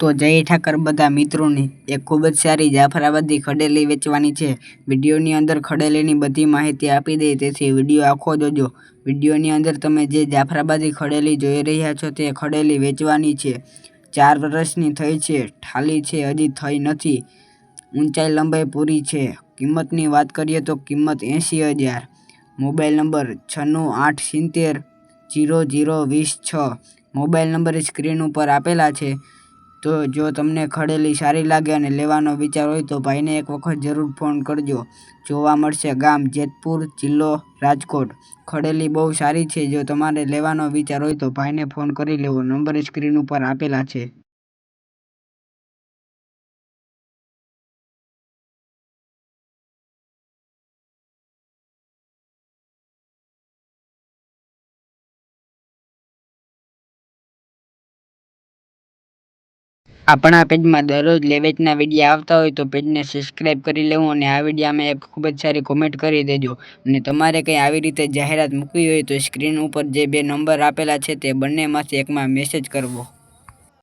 તો જય ઠાકર બધા મિત્રોને. એક ખૂબ જ સારી જાફરાબાદી ખડેલી વેચવાની છે. વિડીયોની અંદર ખડેલીની બધી માહિતી આપી દે, તેથી વીડિયો આખો જોજો. વિડીયોની અંદર તમે જે જાફરાબાદી ખડેલી જોઈ રહ્યા છો તે ખડેલી વેચવાની છે. ચાર વર્ષની થઈ છે, ઠાલી છે, હજી થઈ નથી. ઊંચાઈ લંબાઈ પૂરી છે. કિંમતની વાત કરીએ તો કિંમત એંસી હજાર. મોબાઈલ નંબર છન્નું આઠ સિત્તેર જીરો જીરો વીસ છ. મોબાઈલ નંબર સ્ક્રીન ઉપર આપેલા છે. તો જો તમને ખડેલી સારી લાગે અને લેવાનો વિચાર હોય તો ભાઈને એક વખત જરૂર ફોન કરજો. જોવા મળશે ગામ જેતપુર જિલ્લો રાજકોટ. ખડેલી બહુ સારી છે. જો તમારે લેવાનો વિચાર હોય તો ભાઈને ફોન કરી લેવો. નંબર સ્ક્રીન ઉપર આપેલા છે. આપણા પેજમાં દરરોજ લેવેચના વીડિયો આવતા હોય તો પેજને સબસ્ક્રાઈબ કરી લેવું અને આ વિડીયામાં એક ખૂબ જ સારી કોમેન્ટ કરી દેજો. અને તમારે કંઈ આવી રીતે જાહેરાત મૂકવી હોય તો સ્ક્રીન ઉપર જે બે નંબર આપેલા છે તે બંનેમાંથી એકમાં મેસેજ કરવો.